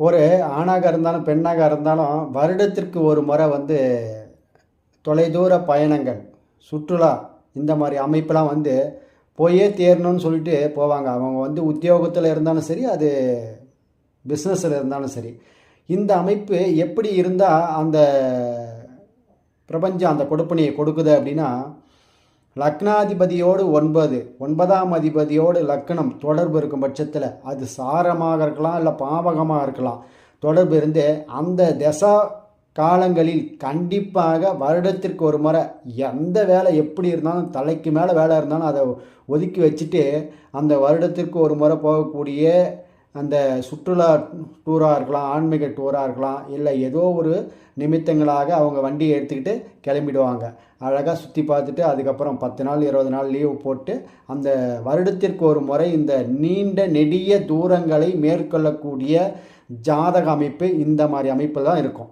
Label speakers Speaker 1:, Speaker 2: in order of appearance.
Speaker 1: ஒரு ஆணாக இருந்தாலும் பெண்ணாக இருந்தாலும் வருடத்திற்கு ஒரு முறை வந்து தொலைதூர பயணங்கள் சுற்றுலா இந்த மாதிரி அமைப்பெலாம் வந்து போயே தேரணும்னு சொல்லிட்டு போவாங்க. அவங்க வந்து உத்தியோகத்தில் இருந்தாலும் சரி அது பிஸ்னஸில் இருந்தாலும் சரி. இந்த அமைப்பு எப்படி இருந்தால் அந்த பிரபஞ்சம் அந்த கொடுப்பனையை கொடுக்குது அப்படின்னா லக்னாதிபதியோடு ஒன்பது ஒன்பதாம் அதிபதியோடு லக்னம் தொடர்பு இருக்கும் பட்சத்தில் அது சாரமாக இருக்கலாம் இல்லை பாவகமாக இருக்கலாம். தொடர்பு இருந்து அந்த தசா காலங்களில் கண்டிப்பாக வருடத்திற்கு ஒரு முறை எந்த வேலை எப்படி இருந்தாலும் தலைக்கு மேலே வேலை இருந்தாலும் அதை ஒதுக்கி வச்சுட்டு அந்த வருடத்திற்கு ஒரு முறை போகக்கூடிய அந்த சுற்றுலா டூராக இருக்கலாம் ஆன்மீக டூராக இருக்கலாம் இல்லை ஏதோ ஒரு நிமித்தங்களாக அவங்க வண்டியை எடுத்துக்கிட்டு கிளம்பிடுவாங்க. அழகாக சுற்றி பார்த்துட்டு அதுக்கப்புறம் பத்து நாள் இருபது நாள் லீவு போட்டு அந்த வருடத்திற்கு ஒரு முறை இந்த நீண்ட நெடிய தூரங்களை மேற்கொள்ளக்கூடிய ஜாதக அமைப்பு இந்த மாதிரி அமைப்பு தான் இருக்கும்.